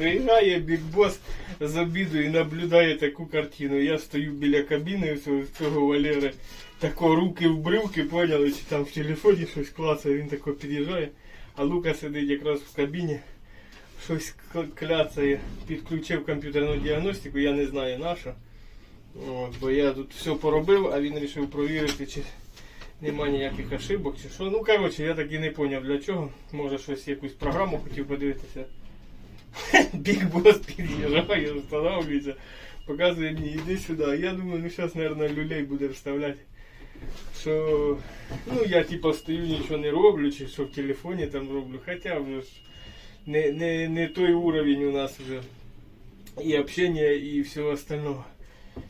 Приїжджає бікбос з обіду і наблюдає таку картину. Я стою біля кабіни цього, цього Валери, тако руки в брюки, поняли, чи там в телефоні щось клацає, він тако під'їжджає, а Лука сидить якраз в кабіні, щось кляцає, підключив комп'ютерну діагностику, я не знаю на що. От, бо я тут все поробив, а він вирішив провірити, чи нема ніяких ошибок, чи що. Ну, коротше, я так і не зрозумів для чого. Може щось якусь програму хотів подивитися. Біг бос під'їжджає, встановлюється, показує мені, іди сюди. А Я думаю, ну зараз, мабуть, люлей буде вставляти. Що ну я типу стою, нічого не роблю, чи що в телефоні там роблю. Хоча вже ж не, не, не той уровень у нас вже і общення, і всього остального.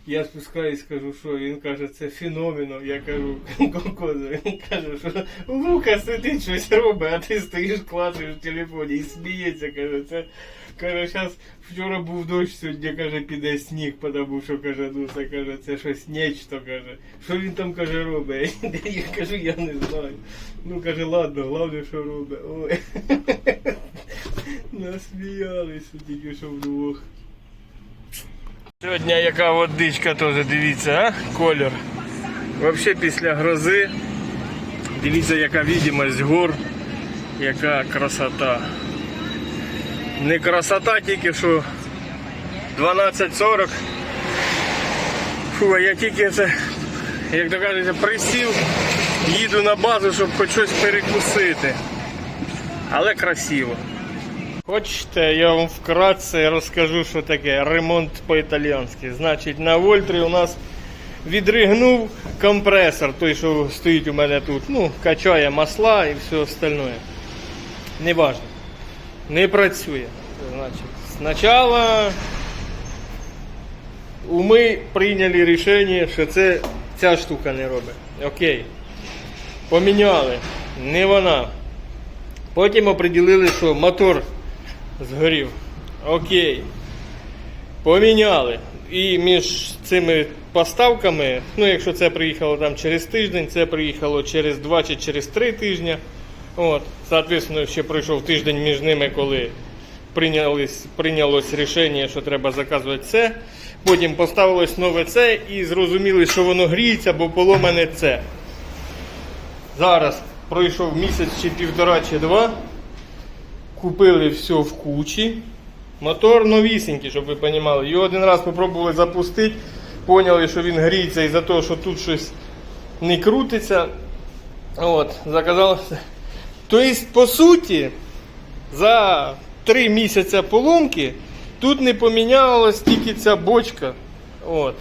Я спускаюсь, кажу, що він каже, це феномено. Я кажу, кокоза. Він каже, що Лука сидить, щось робить, а ти стоїш, клацаєш в телефоні і сміється. Каже, це каже, зараз вчора був дощ, сьогодні каже, піде сніг, тому що каже, це каже, це щось нечто каже. Що він там каже робить? Я кажу, я не знаю. Ну каже, ладно, головне, що робить. Ой. Насміялися тільки що вдвох. Сьогодні яка водичка теж, дивіться, а? Колір. Взагалі після грози. Дивіться, яка відомість гор, яка красота. Не красота тільки що 12.40. Фу, а я тільки це, як то кажеться, присів, їду на базу, щоб хоч щось перекусити. Але красиво. Хочете, я вам вкратце розкажу, що таке ремонт по-італійськи. Значить, на Вольтрі у нас відригнув компресор, той, що стоїть у мене тут. Ну, качає масла і все остальне. Неважно. Не працює. Значить, спочатку ми прийняли рішення, що це ця штука не робить. Окей. Поміняли. Не вона. Потім оприділили, що мотор згорів. Окей. Поміняли. І між цими поставками, ну якщо це приїхало там через тиждень, це приїхало через 2 чи через 3 тижні. От, соответственно, ще пройшов тиждень між ними, коли прийнялось, прийнялось рішення, що треба заказувати це. Потім поставилось нове це і зрозуміли, що воно гріється, бо поломане це. Зараз пройшов місяць чи півтора чи два. Купили все в кучі. Мотор новісенький, щоб ви розуміли. Його один раз спробували запустити, поняли, що він гріється із-за того, що тут щось не крутиться. От, заказали. Тобто, по суті, за три місяці поломки тут не помінялась тільки ця бочка. От.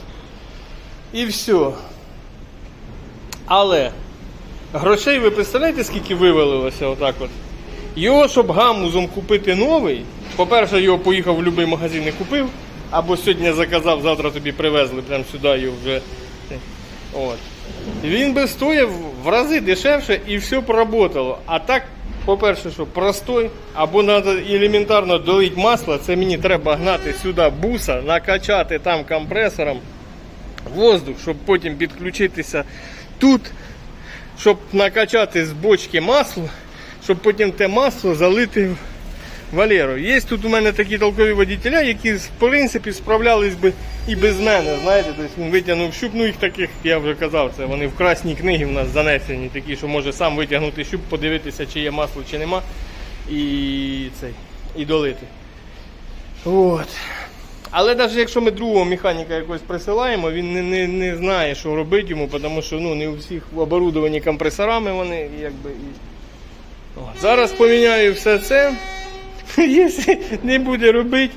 І все. Але грошей ви представляєте, скільки вивалилося отак от? Його, щоб гамузом купити новий, по-перше, його поїхав в будь-який магазин і купив, або сьогодні заказав, завтра тобі привезли прямо сюди його вже. От. Він би стояв в рази дешевше і все проработало. А так, по-перше, що простой, або треба елементарно долити масло, це мені треба гнати сюди буса, накачати там компресором воздух, щоб потім підключитися тут, щоб накачати з бочки масло, щоб потім те масло залити Валеру. Є тут у мене такі толкові водителя, які в принципі справлялись би і без мене. Знаєте, тобто він витягнув щуп, ну їх таких, я вже казав, це вони в красній книгі в нас занесені, такі, що може сам витягнути щуп, подивитися, чи є масло, чи нема, і цей, і долити. От. Але навіть якщо ми другого механіка якось присилаємо, він не, не, не знає, що робити йому, тому що ну, не у всіх оборудовані компресорами вони якби. І... От. Зараз поміняю все це. Якщо не буде робити,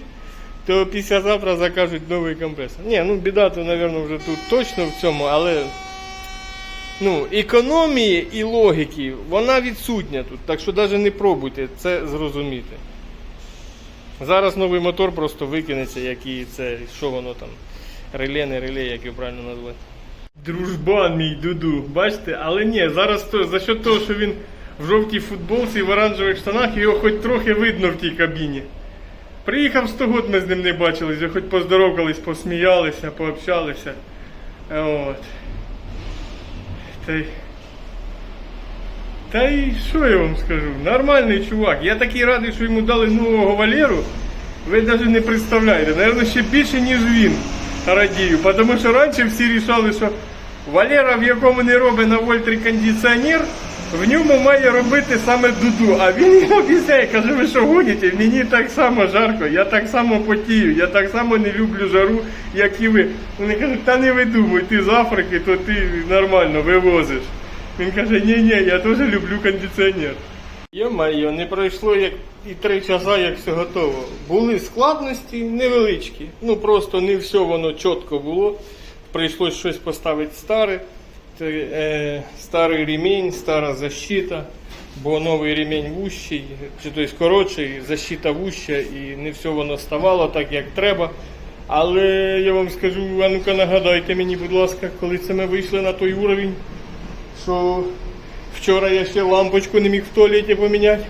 то післязавтра закажуть новий компресор. Ні, ну біда, то, мабуть, вже тут точно в цьому, але ну, економії і логіки, вона відсутня тут. Так що навіть не пробуйте це зрозуміти. Зараз новий мотор просто викинеться, як і це, що воно там, реле, не реле, як його правильно назвати. Дружбан мій дуду, бачите? Але ні, зараз то, за що того, що він в жовтій футболці і в оранжевих штанах, його хоч трохи видно в тій кабіні. Приїхав 100 год, ми з ним не бачилися, хоч поздоровкались, посміялися, пообщалися. От. Та й... Та й що я вам скажу? Нормальний чувак. Я такий радий, що йому дали нового Валеру. Ви навіть не представляєте, Наверно, ще більше, ніж він радію. Тому що раніше всі рішали, що Валера, в якому не робить на вольтрі кондиціонер, в ньому має робити саме дуду. А він йому обіцяє, каже, ви що гоніте? Мені так само жарко, я так само потію, я так само не люблю жару, як і ви. Вони кажуть, та не видумуй, ти з Африки, то ти нормально вивозиш. Він каже, ні, ні, я теж люблю кондиціонер. Йо-майо, не пройшло як і три часа, як все готово. Були складності невеличкі. Ну просто не все воно чітко було. Прийшлось щось поставити старе. Це, е, старий ремінь, стара защита, бо новий ремінь вущий, чи тобто коротший, защита вуща і не все воно ставало так, як треба. Але я вам скажу, а ну-ка нагадайте мені, будь ласка, коли це ми вийшли на той уровень, що вчора я ще лампочку не міг в туалеті поміняти,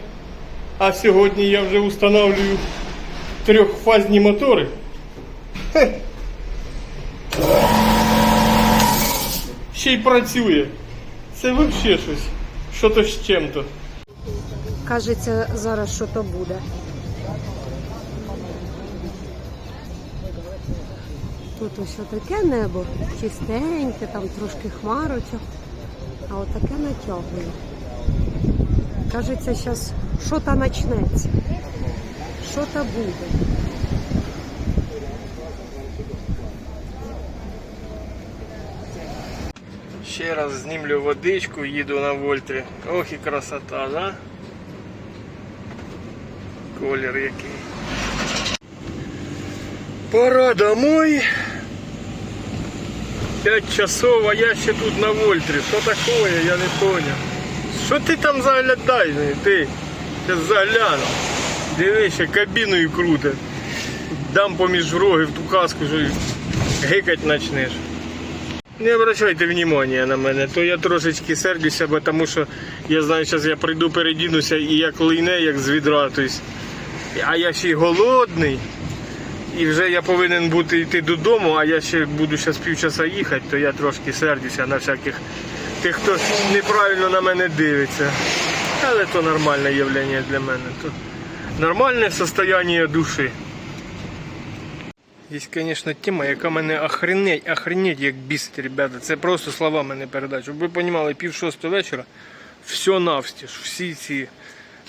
а сьогодні я вже встановлюю трьохфазні мотори. Хе. Ще й працює. Це взагалі щось. Що то з чим-то. Кажеться, зараз що то буде. Тут ось таке небо, чистеньке, там трошки хмарочок, а отаке натягує. Кажеться, зараз що то почнеться, що то буде. Ще раз знімлю водичку, їду на вольтрі. Ох і красота, да? Колір який. Пора домой. 5 часов, а я ще тут на вольтрі. Що такое, я не понял. Що ти там заглядаєш? Ти? Я загляну. Дивись, ще кабіною крутить. Дам поміж роги в ту каску, що гикать почнеш. Не обращайте внимания на мене, то я трошечки сердюся, бо тому що я знаю, зараз я прийду передінуся і як лийне, як з відра. Тобто, а я ще й голодний. І вже я повинен бути йти додому, а я ще буду зараз півчаса їхати, то я трошки сердюся на всяких тих, хто неправильно на мене дивиться. Але то нормальне явлення для мене. То нормальне состояние душі. Є, звісно, тема, яка мене охренеть, охренеть, як бісить, ребята. Це просто словами не передати. Щоб ви розуміли, пів шостого вечора все навстіж, всі ці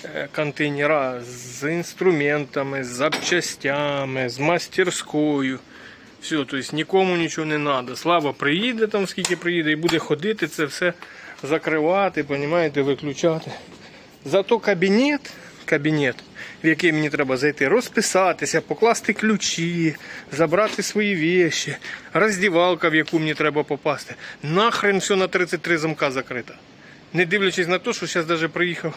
е, контейнера з інструментами, з запчастями, з мастерською. Все, тобто нікому нічого не треба. Слава приїде там, скільки приїде, і буде ходити, це все закривати, виключати. Зато кабінет, кабінет, в який мені треба зайти, розписатися, покласти ключі, забрати свої віші, роздівалка, в яку мені треба попасти. Нахрен все на 33 замка закрито. Не дивлячись на те, що зараз навіть приїхав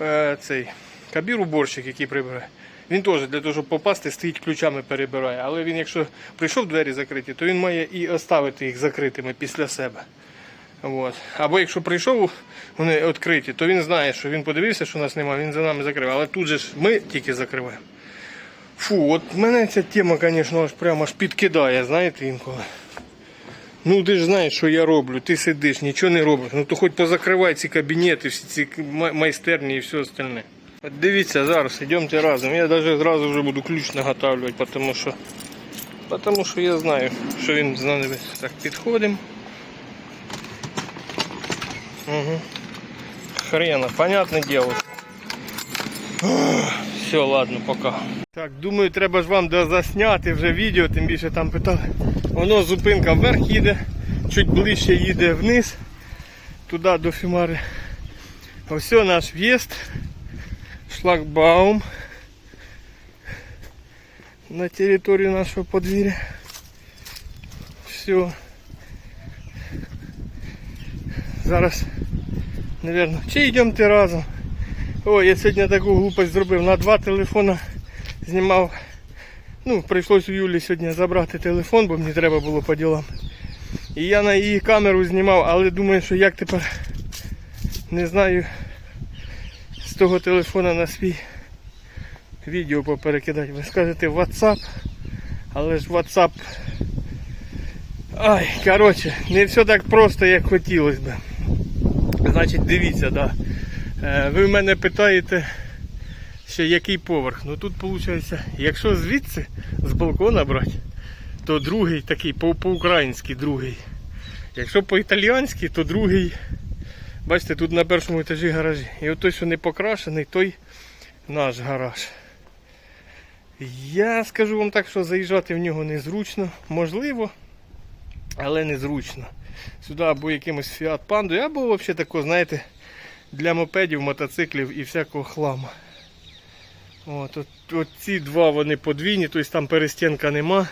е, цей кабір уборщик, який прибирає. Він теж для того, щоб попасти, стоїть ключами перебирає. Але він, якщо прийшов двері закриті, то він має і оставити їх закритими після себе. От. Або якщо прийшов, вони відкриті, то він знає, що він подивився, що нас немає, він за нами закрив. Але тут же ж ми тільки закриваємо. Фу, от мене ця тема, звісно, аж прямо аж підкидає, знаєте, інколи. Ну ти ж знаєш, що я роблю, ти сидиш, нічого не робиш. Ну то хоч позакривай ці кабінети, всі ці майстерні і все остальне. От дивіться зараз, йдемте разом. Я навіть зразу вже буду ключ наготавлювати, тому що, тому що я знаю, що він знадобиться. Так, підходимо. Угу. Хрена, понятное дело. Все, ладно, пока. Так, думаю, треба ж вам дозасняти вже відео, тим більше там питали. Воно зупинка вверх їде, чуть ближче їде вниз, туди до Фімари. Ось наш в'їзд, шлагбаум на територію нашого подвір'я. Все. Зараз, наверное, чи йдемте разом. Ой, я сьогодні таку глупость зробив. На два телефона знімав. Ну, прийшлось у Юлі сьогодні забрати телефон, бо мені треба було по ділам. І я на її камеру знімав, але думаю, що як тепер не знаю з того телефона на свій відео поперекидати. Ви скажете WhatsApp, але ж WhatsApp. Ай, коротше, не все так просто, як хотілося б. Значить, дивіться, да. Е, Ви мене питаєте, ще який поверх. Ну тут виходить, якщо звідси з балкона брати, то другий такий по- по-українськи другий. Якщо по-італіянськи, то другий. Бачите, тут на першому етажі гаражі. І от той, що не покрашений, той наш гараж. Я скажу вам так, що заїжджати в нього незручно. Можливо, але незручно. Сюди або якимось Fiat Panda, або взагалі тако, знаєте, для мопедів, мотоциклів і всякого хламу. От, от, от ці два вони подвійні, тобто там перестінка нема,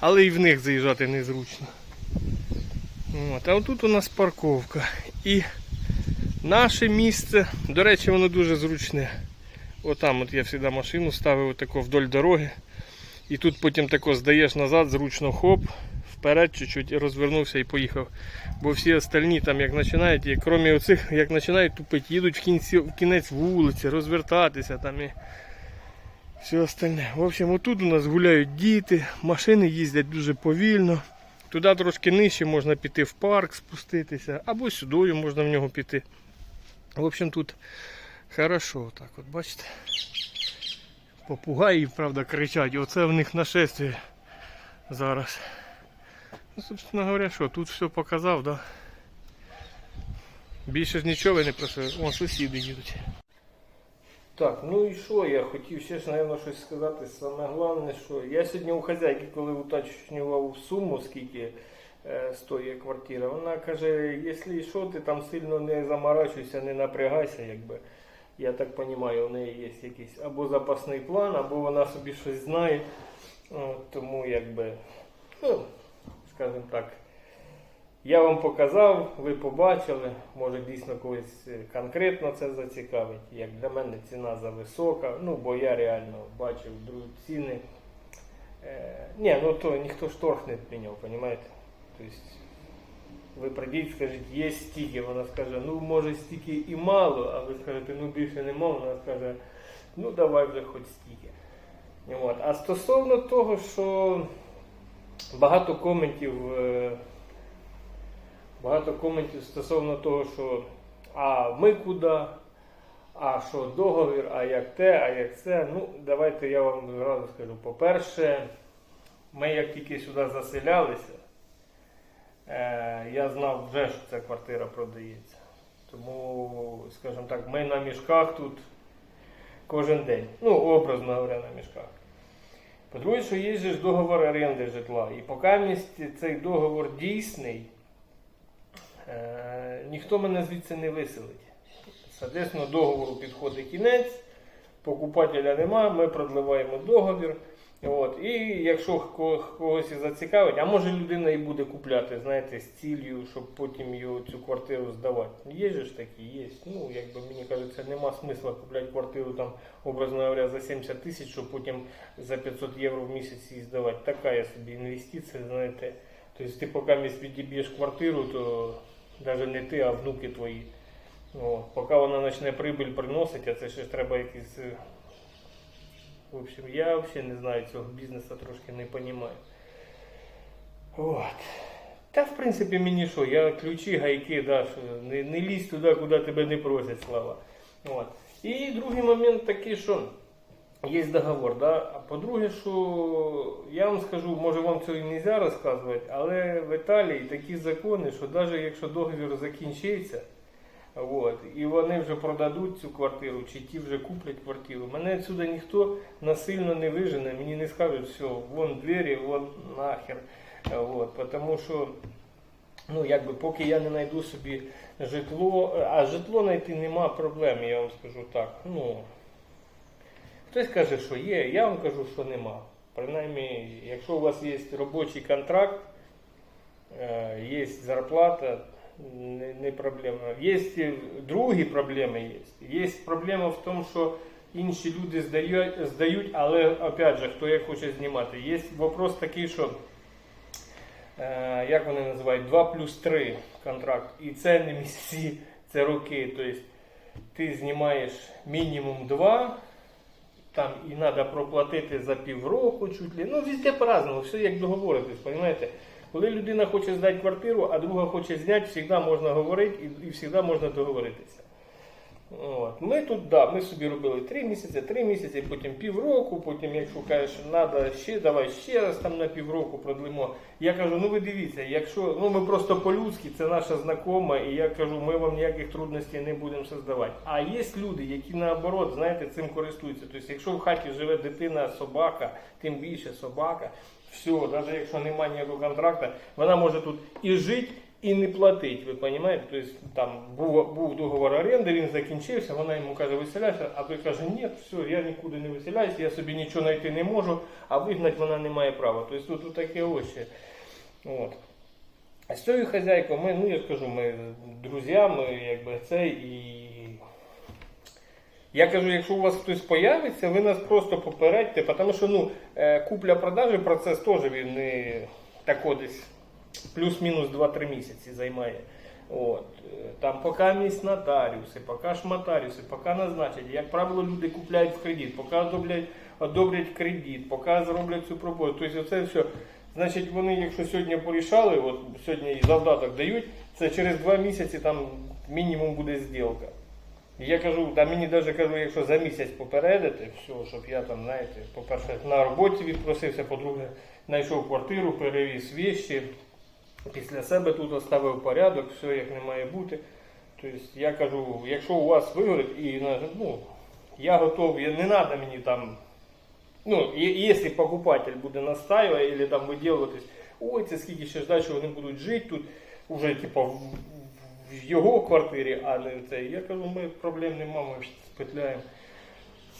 але і в них заїжджати незручно. От, а отут у нас парковка. І наше місце, до речі, воно дуже зручне. Отам от я завжди машину ставив отако вдоль дороги. І тут потім тако здаєш назад, зручно хоп, вперед чуть-чуть розвернувся і поїхав. Бо всі остальні там як починають, і крім оцих, як починають тупити, їдуть в, кінці, в кінець вулиці, розвертатися там і все остальне. В общем, отут у нас гуляють діти, машини їздять дуже повільно. Туди трошки нижче можна піти в парк, спуститися, або сюди можна в нього піти. В общем, тут хорошо, так от бачите. Попугаї, правда, кричать, оце в них нашествие зараз. Ну, собственно говоря, що, тут все показав, да? Більше ж нічого не просили. Вон сусіди їдуть. Так, ну і що я хотів ще ж, напевно, щось сказати. Саме головне, що я сьогодні у хазяйки, коли уточнював суму, скільки е, стоїть квартира, вона каже, якщо що, ти там сильно не заморачуйся, не напрягайся, якби. Я так розумію, у неї є якийсь або запасний план, або вона собі щось знає. Тому якби, ну, скажімо так, я вам показав, ви побачили, може дійсно когось е, конкретно це зацікавить. Як для мене ціна зависока, ну бо я реально бачив другі ціни. Е, ні, ну то ніхто ж торг не прийняв, розумієте? Тобто ви прийдіть, скажіть, є стільки, вона скаже, ну може стільки і мало, а ви скажете, ну більше нема, вона скаже, ну давай вже хоч стільки. От. А стосовно того, що багато коментів. е, Багато коментів стосовно того, що а ми куди, а що договір, а як те, а як це. Ну, давайте я вам зразу скажу. По-перше, ми як тільки сюди заселялися, е, я знав вже, що ця квартира продається. Тому, скажімо так, ми на мішках тут кожен день. Ну, образно говоря, на мішках. По-друге, що є ж договор оренди житла. І поки місць цей договор дійсний, Е, ніхто мене звідси не виселить. Соответственно, договору підходить кінець, покупателя немає, ми продливаємо договір. От. І якщо когось зацікавить, а може людина і буде купляти, знаєте, з цілею, щоб потім його цю квартиру здавати. Є ж такі, є. Ну, якби мені кажеться, нема смисла купляти квартиру там, образно говоря, за 70 тисяч, щоб потім за 500 євро в місяць її здавати. Така я собі інвестиція, знаєте. Тобто ти поки відіб'єш квартиру, то навіть не ти, а внуки твої. О, поки вона почне прибиль приносити, а це ще ж треба якісь. е, В общем, я взагалі не знаю цього бізнесу, трошки не розумію. От. Та в принципі мені що, я ключі, гайки, да, що не, не лізь туди, куди тебе не просять, слава. От. І другий момент такий, що є договор, да? а по-друге, що я вам скажу, може вам цього і не можна розказувати, але в Італії такі закони, що навіть якщо договір закінчиться, от, і вони вже продадуть цю квартиру, чи ті вже куплять квартиру, мене відсюди ніхто насильно не вижене, мені не скажуть, все, вон двері, вон нахер. От, тому що ну, якби, поки я не знайду собі житло, а житло знайти нема проблем, я вам скажу так. Ну, Хтось каже, що є, я вам кажу, що нема. Принаймні, якщо у вас є робочий контракт, е, є зарплата, не, проблема. Є другі проблеми є. Є проблема в тому, що інші люди здають, здають але опять же, хто як хоче знімати. Є вопрос такий, що як вони називають, 2 плюс 3 контракт. І це не місяці, це роки. Тобто ти знімаєш мінімум 2, там і треба проплатити за півроку чуть ли. Ну, везде по-разному, все як договоритись, розумієте? Коли людина хоче здати квартиру, а друга хоче зняти, завжди можна говорити і, і завжди можна договоритися. От. Ми тут, да, ми собі робили три місяці, три місяці, потім півроку, потім, якщо кажеш, треба ще, давай ще раз там на півроку продлимо. Я кажу, ну ви дивіться, якщо ну ми просто по-людськи, це наша знакома, і я кажу, ми вам ніяких трудностей не будемо создавати. А є люди, які наоборот, знаєте, цим користуються. Тобто, якщо в хаті живе дитина, собака, тим більше собака, все, навіть якщо немає ніякого контракту, вона може тут і жити. І не платить, ви розумієте? Тобто там був, був договор оренди, він закінчився, вона йому каже, виселяйся, а той каже, ні, все, я нікуди не виселяюся, я собі нічого знайти не можу, а вигнати вона не має права. Тобто тут, тут таке ось. От. А з цією хазяйкою ми, ну я ж кажу, ми друзі, ми якби це і. Я кажу, якщо у вас хтось появиться, ви нас просто попередьте, тому що ну, е, купля-продажі процес теж він не тако десь плюс-мінус 2-3 місяці займає. От. Е, Там поки місць нотаріуси, поки шматаріуси, поки назначать. Як правило, люди купляють в кредит, поки одобрять, одобрять кредит, поки зроблять цю пропозицію. Тобто це все. Значить, вони, якщо сьогодні порішали, от сьогодні і завдаток дають, це через 2 місяці там мінімум буде зділка. Я кажу, та мені навіть кажу, якщо за місяць попередити, все, щоб я там, знаєте, по-перше, на роботі відпросився, по-друге, знайшов квартиру, перевіз вещі, після себе тут оставив порядок, все як не має бути. Тобто я кажу, якщо у вас вигорить, і ну, я готовий, не треба мені там. Ну, якщо покупатель буде настаювати або там виділуватись, ой, це скільки ще ждать, що вони будуть жити тут, уже типу, в, в його квартирі, а не це. Я кажу, ми проблем нема, ми спетляємо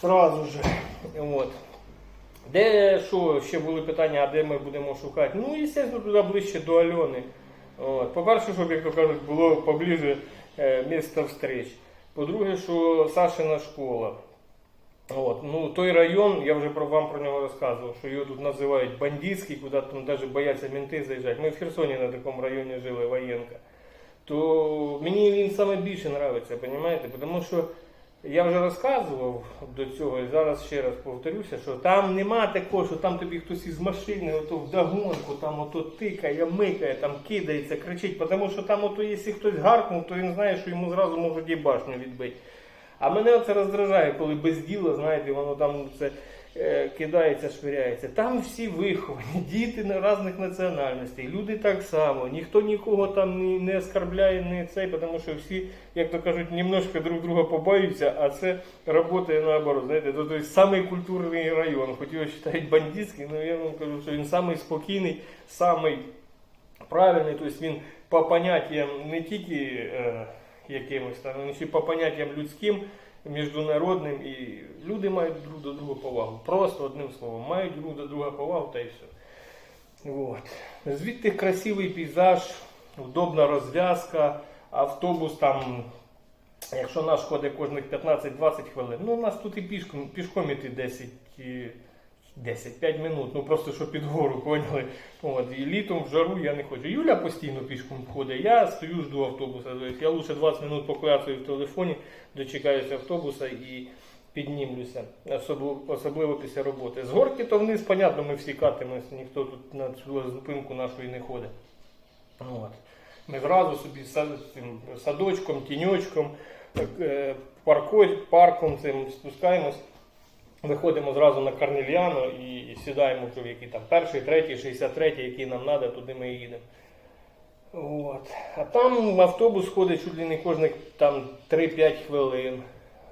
сразу же. От. Де що ще були питання, а де ми будемо шукати? Ну, звісно, туди ближче до Альони. От. По-перше, щоб, як то кажуть, було поближе е, місце встреч. По-друге, що Сашина школа. От. Ну, той район, я вже про вам про нього розказував, що його тут називають бандитський, куди там навіть бояться менти заїжджати. Ми в Херсоні на такому районі жили, воєнка. То мені він саме більше подобається, розумієте? Тому що я вже розказував до цього і зараз ще раз повторюся, що там нема такого, що там тобі хтось із машини ото вдогонку, там ото тикає, микає, там кидається, кричить, тому що там ото, якщо хтось гаркнув, то він знає, що йому зразу можуть і башню відбити. А мене це роздражає, коли без діла, знаєте, воно там це кидається, швиряється. Там всі виховані, діти на різних національностей, люди так само, ніхто нікого там не, оскорбляє, не цей, тому що всі, як то кажуть, немножко друг друга побаються, а це працює наоборот. Знаєте, то, то самий культурний район, хоч його вважають бандитський, але я вам кажу, що він самий спокійний, самий правильний, тобто він по поняттям не тільки е, якимось там, він ще по поняттям людським, міжнародним, і люди мають друг до друга повагу. Просто одним словом, мають друг до друга повагу та й все. От. Звідти красивий пейзаж, удобна розв'язка, автобус там. Якщо наш ходить кожних 15-20 хвилин, ну у нас тут і пішком, пішком іти 10, і 10-5 минут, ну просто що під гору, поняли. От, і літом в жару я не хочу. Юля постійно пішком ходить, я стою, жду автобуса. Я лише 20 минут покляцаю в телефоні, дочекаюся автобуса і піднімлюся, особливо, особливо після роботи. З горки то вниз, понятно, ми всі катимось, ніхто тут на цю зупинку нашої не ходить. От. Ми зразу собі садочком, тіньочком, е, парком цим спускаємось. Виходимо зразу на Карнільяно і сідаємо вже в який там перший, третій, 63-й, який нам треба, туди ми їдемо. От. А там автобус ходить чуть ли не кожних там 3-5 хвилин.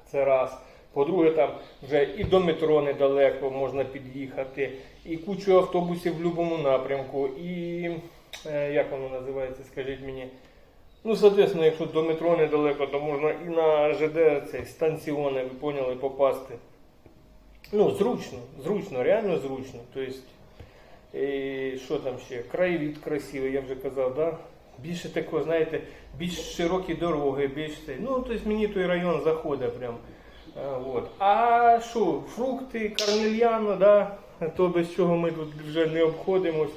Це раз. По-друге, там вже і до метро недалеко можна під'їхати, і кучу автобусів в будь-якому напрямку, і е, як воно називається, скажіть мені. Ну, соответственно, якщо до метро недалеко, то можна і на ЖД цей станціони, ви поняли, попасти. Ну, зручно, зручно, реально зручно. Тобто, і що там ще? Краєвід красивий, я вже казав, да? Більше такого, знаєте, більш широкі дороги, більш. Ну, тобто мені той район заходить прям. А, вот. а що, фрукти, карнельяно, да? то без чого ми тут вже не обходимось.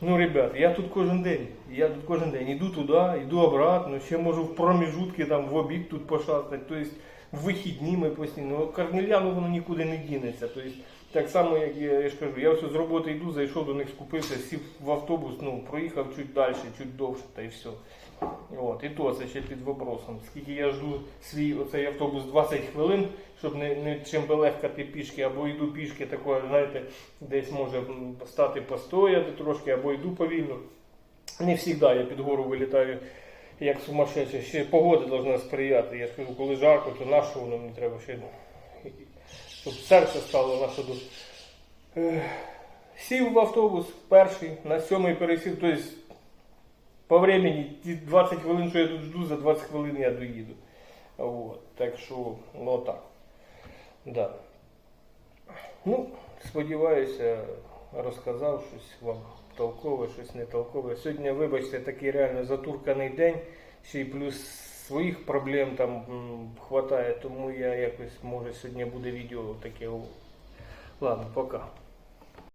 Ну, ребят, я тут кожен день. Я тут кожен день іду туди, іду обратно, ще можу в проміжутки там в обід тут пошастати. Тобто вихідні ми постійно. Карнельяну воно нікуди не дінеться. Тобто Так само, як я, я ж кажу, я все з роботи йду, зайшов до них скупився, сів в автобус, ну, проїхав чуть далі, чуть довше, та й все. От, і то це ще під вопросом. Скільки я жду свій оцей автобус 20 хвилин, щоб не, не чим би легкати пішки, або йду пішки, такое, знаєте, десь може стати постояти трошки, або йду повільно. Не завжди я під гору вилітаю як сумасшедший. Ще погода повинна сприяти. Я ж кажу, коли жарко, то на що воно мені треба ще. Щоб серце стало на ходу. Сів в автобус перший, на сьомий пересів, тобто по времени ті 20 хвилин, що я тут жду, за 20 хвилин я доїду. От, так що, ну так. Да. Ну, сподіваюся, розказав щось вам толкове, щось не толкове. Сьогодні, вибачте, такий реально затурканий день, ще й плюс своїх проблем там вистачає, тому я якось, може, сьогодні буде відео таке. Ладно, пока.